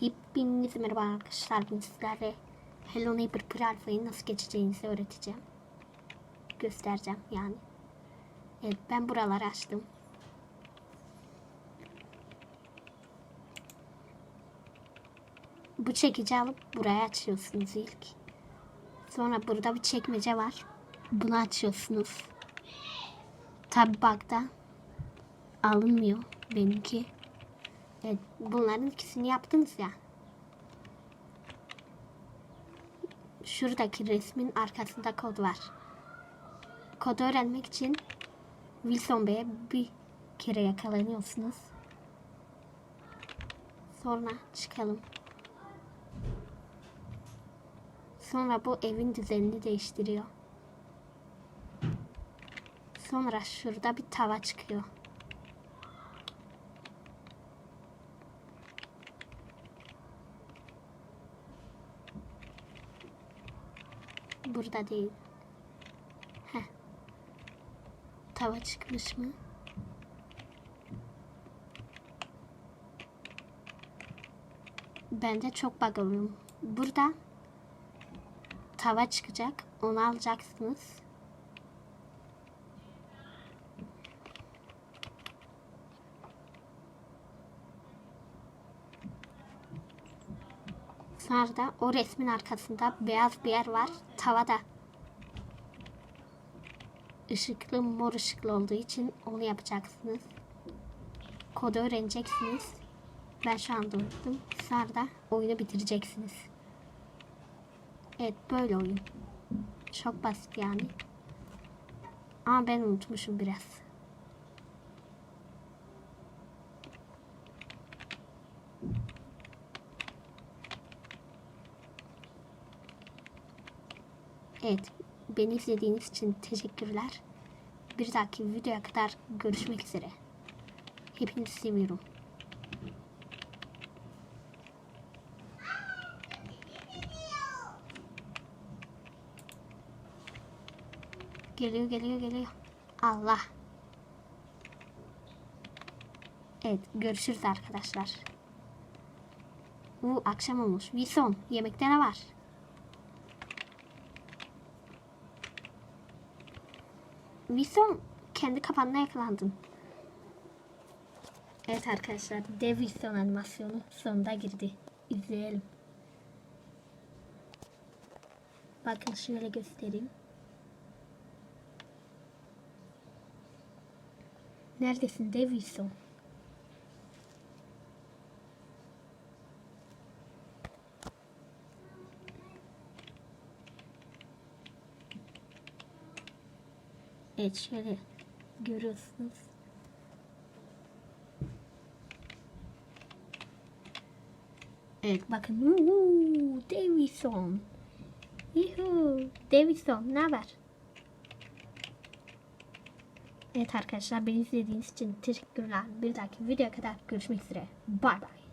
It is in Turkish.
Hepinize merhaba arkadaşlar. Bugün sizlerle Hello Neighbor Pre Alpha'yı nasıl geçeceğinizi öğreteceğim. Göstereceğim yani. Evet ben buraları açtım. Bu çekici alıp buraya açıyorsunuz ilk. Sonra burada bir çekmece var. Bunu açıyorsunuz. Tabi bakta alınmıyor benimki. Evet, bunların ikisini yaptınız ya. Şuradaki resmin arkasında kod var. Kodu öğrenmek için Wilson Bey'e bir kere yakalanıyorsunuz. Sonra çıkalım. Sonra bu evin düzenini değiştiriyor. Sonra şurada bir tava çıkıyor. Burada değil. Heh. Tava çıkmış mı? Bende çok bug. Burada tava çıkacak. Onu alacaksınız. Da o resmin arkasında beyaz bir yer var. Tavada. Işıklı mor ışıklı olduğu için onu yapacaksınız. Kodu öğreneceksiniz. Ben şu anda unuttum. Sonra da oyunu bitireceksiniz. Evet böyle oyun. Çok basit yani. Ama ben unutmuşum biraz. Evet, beni izlediğiniz için teşekkürler. Bir dahaki videoya kadar görüşmek üzere. Hepinizi seviyorum. Geliyor, geliyor, geliyor. Allah. Evet, görüşürüz arkadaşlar. Bu akşam olmuş. Wilson, yemekte ne var? Wilson kendi kapanına yakalandın. Evet arkadaşlar dev Wilson animasyonu sonunda girdi. İzleyelim. Bakın şöyle göstereyim. Neredesin dev Wilson? Evet şöyle görüyorsunuz. Evet bakın. Uuu, Davison. Yuhu. Davison ne haber? Evet arkadaşlar beni izlediğiniz için teşekkürler. Bir dahaki videoya kadar görüşmek üzere. Bay bay.